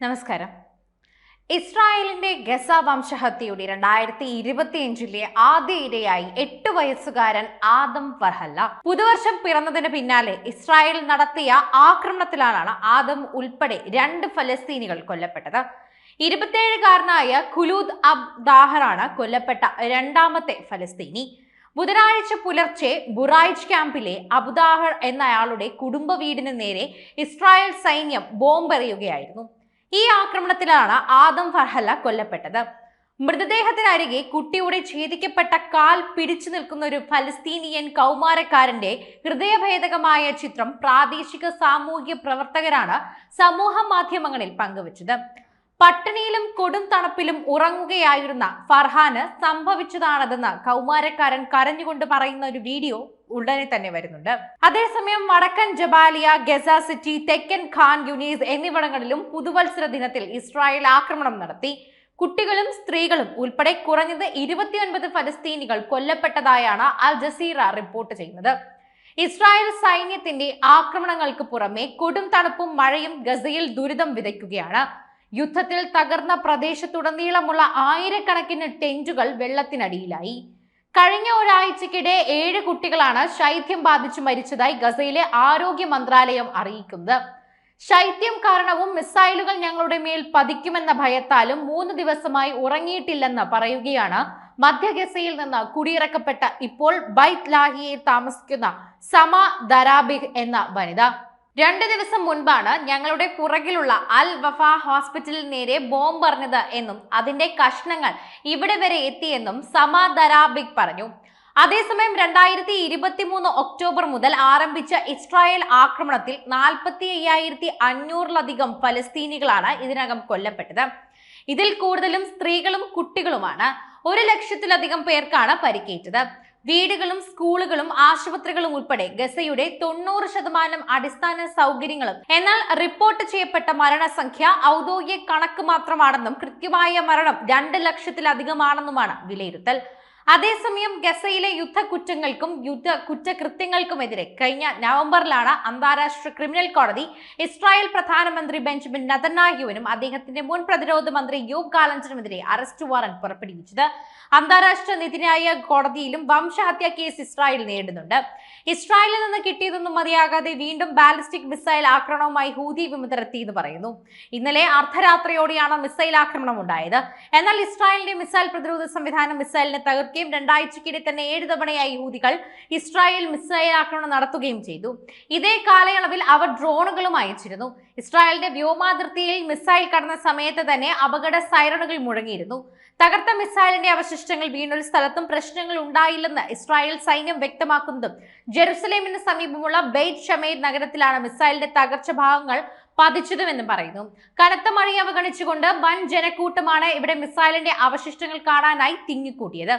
നമസ്കാരം. ഇസ്രായേലിന്റെ ഗസ വംശഹത്യയുടെ രണ്ടായിരത്തി ഇരുപത്തിയഞ്ചിലെ ആദ്യ ഇരയായി എട്ട് വയസ്സുകാരൻ ആദം ഫർഹല്ല. പുതുവർഷം പിറന്നതിന് പിന്നാലെ ഇസ്രായേൽ നടത്തിയ ആക്രമണത്തിലാണ് ആദം ഉൾപ്പെടെ രണ്ട് ഫലസ്തീനികൾ കൊല്ലപ്പെട്ടത്. ഇരുപത്തിയേഴുകാരനായ ഖുലൂദ് അബ് ദാഹറാണ് കൊല്ലപ്പെട്ട രണ്ടാമത്തെ ഫലസ്തീനി. ബുധനാഴ്ച പുലർച്ചെ ബുറായിജ് ക്യാമ്പിലെ അബുദാഹർ എന്നയാളുടെ കുടുംബ വീടിന് നേരെ ഇസ്രായേൽ സൈന്യം ബോംബെറിയുകയായിരുന്നു. ഈ ആക്രമണത്തിലാണ് ആദം ഫർഹല്ല കൊല്ലപ്പെട്ടത്. മൃതദേഹത്തിനരികെ കുട്ടിയുടെ ഛേദിക്കപ്പെട്ട കാൽ പിടിച്ചു നിൽക്കുന്ന ഒരു ഫലസ്തീനിയൻ കൗമാരക്കാരന്റെ ഹൃദയഭേദകമായ ചിത്രം പ്രാദേശിക സാമൂഹ്യ പ്രവർത്തകരാണ് സമൂഹ മാധ്യമങ്ങളിൽ പങ്കുവച്ചത്. പട്ടിണിയിലും കൊടും തണുപ്പിലും ഉറങ്ങുകയായിരുന്ന ഫർഹാന് സംഭവിച്ചതാണതെന്ന് കൗമാരക്കാരൻ കരഞ്ഞുകൊണ്ട് പറയുന്ന ഒരു വീഡിയോ ഉടനെ തന്നെ വരുന്നുണ്ട്. അതേസമയം വടക്കൻ ജബാലിയ ഗസ സിറ്റി തെക്കൻ ഖാൻ യുനീസ് എന്നിവിടങ്ങളിലും പുതുവത്സര ദിനത്തിൽ ഇസ്രായേൽ ആക്രമണം നടത്തി. കുട്ടികളും സ്ത്രീകളും ഉൾപ്പെടെ കുറഞ്ഞത് ഇരുപത്തിയൊൻപത് ഫലസ്തീനികൾ കൊല്ലപ്പെട്ടതായാണ് അൽ ജസീറ റിപ്പോർട്ട് ചെയ്യുന്നത്. ഇസ്രായേൽ സൈന്യത്തിന്റെ ആക്രമണങ്ങൾക്ക് പുറമെ കൊടും തണുപ്പും മഴയും ഗസയിൽ ദുരിതം വിതയ്ക്കുകയാണ്. യുദ്ധത്തിൽ തകർന്ന പ്രദേശത്തുടനീളമുള്ള ആയിരക്കണക്കിന് ടെന്റുകൾ വെള്ളത്തിനടിയിലായി. കഴിഞ്ഞ ഒരാഴ്ചക്കിടെ ഏഴ് കുട്ടികളാണ് ശൈത്യം ബാധിച്ചു മരിച്ചതായി ഗസയിലെ ആരോഗ്യ മന്ത്രാലയം അറിയിക്കുന്നത്. ശൈത്യം കാരണവും മിസൈലുകൾ ഞങ്ങളുടെ മേൽ പതിക്കുമെന്ന ഭയത്താലും മൂന്ന് ദിവസമായി ഉറങ്ങിയിട്ടില്ലെന്ന് പറയുകയാണ് മധ്യ ഗസയിൽ നിന്ന് കുടിയിറക്കപ്പെട്ട ഇപ്പോൾ ബൈത് ലാഹിയെ താമസിക്കുന്ന സമ ദരാബിഹ് എന്ന വനിത. രണ്ട് ദിവസം മുൻപാണ് ഞങ്ങളുടെ പുറകിലുള്ള അൽ വഫ ഹോസ്പിറ്റലിന് നേരെ ബോംബ് എറിഞ്ഞത് എന്നും അതിന്റെ കഷ്ണങ്ങൾ ഇവിടെ വരെ എത്തിയെന്നും സമാ ദരാബിക് പറഞ്ഞു. അതേസമയം രണ്ടായിരത്തി ഇരുപത്തി മൂന്ന് ഒക്ടോബർ മുതൽ ആരംഭിച്ച ഇസ്രായേൽ ആക്രമണത്തിൽ നാൽപ്പത്തി അയ്യായിരത്തി അഞ്ഞൂറിലധികം ഫലസ്തീനികളാണ് ഇതിനകം കൊല്ലപ്പെട്ടത്. ഇതിൽ കൂടുതലും സ്ത്രീകളും കുട്ടികളുമാണ്. ഒരു ലക്ഷത്തിലധികം പേർക്കാണ് പരിക്കേറ്റത്. വീടുകളും സ്കൂളുകളും ആശുപത്രികളും ഉൾപ്പെടെ ഗസയുടെ തൊണ്ണൂറ് ശതമാനം അടിസ്ഥാന സൗകര്യങ്ങളും. എന്നാൽ റിപ്പോർട്ട് ചെയ്യപ്പെട്ട മരണസംഖ്യ ഔദ്യോഗിക കണക്ക് മാത്രമാണെന്നും കൃത്യമായ മരണം രണ്ട് ലക്ഷത്തിലധികമാണെന്നുമാണ് വിലയിരുത്തൽ. അതേസമയം ഗസയിലെ യുദ്ധക്കുറ്റങ്ങൾക്കും യുദ്ധ കുറ്റകൃത്യങ്ങൾക്കുമെതിരെ കഴിഞ്ഞ നവംബറിലാണ് അന്താരാഷ്ട്ര ക്രിമിനൽ കോടതി ഇസ്രായേൽ പ്രധാനമന്ത്രി ബെഞ്ചമിൻ നതന്നാഹ്യുവിനും അദ്ദേഹത്തിന്റെ മുൻ പ്രതിരോധ മന്ത്രി യോബ് ഗാലന്റിനുമെതിരെ അറസ്റ്റ് വാറന്റ് പുറപ്പെടുവിച്ചത്. അന്താരാഷ്ട്ര നീതിന്യായ കോടതിയിലും വംശഹത്യാ കേസ് ഇസ്രായേൽ നേരിടുന്നുണ്ട്. ഇസ്രായേലിൽ നിന്ന് കിട്ടിയതൊന്നും മതിയാകാതെ വീണ്ടും ബാലിസ്റ്റിക് മിസൈൽ ആക്രമണവുമായി ഹൂതി വിമതർ എന്ന് പറയുന്നു. ഇന്നലെ അർദ്ധരാത്രിയോടെയാണ് മിസൈൽ ആക്രമണം ഉണ്ടായത്. എന്നാൽ ഇസ്രായേലിന്റെ മിസൈൽ പ്രതിരോധ സംവിധാനം മിസൈലിനെ തകർക്കുകയും രണ്ടാഴ്ചക്കിടെ തന്നെ ഏഴ് തവണയായി യൂതികൾ ഇസ്രായേൽ മിസൈൽ ആക്രമണം നടത്തുകയും ചെയ്തു. ഇതേ കാലയളവിൽ അവർ ഡ്രോണുകളും അയച്ചിരുന്നു. ഇസ്രായേലിന്റെ വ്യോമാതിർത്തിയിൽ മിസൈൽ കടന്ന സമയത്ത് തന്നെ അപകട സൈറണുകൾ മുഴങ്ങിയിരുന്നു. തകർത്ത മിസൈലിന്റെ അവശിഷ്ടങ്ങൾ വീണൊരു സ്ഥലത്തും പ്രശ്നങ്ങൾ ഉണ്ടായില്ലെന്ന് ഇസ്രായേൽ സൈന്യം വ്യക്തമാക്കുന്നതും. ജെറുസലേമിന് സമീപമുള്ള ബെയ്ത് ഷമേദ് നഗരത്തിലാണ് മിസൈലിന്റെ തകർച്ച ഭാഗങ്ങൾ പതിച്ചതുമെന്നും പറയുന്നു. കനത്ത മഴയെ അവഗണിച്ചുകൊണ്ട് വൻ ജനക്കൂട്ടമാണ് ഇവിടെ മിസൈലിന്റെ അവശിഷ്ടങ്ങൾ കാണാനായി തിങ്ങിക്കൂട്ടിയത്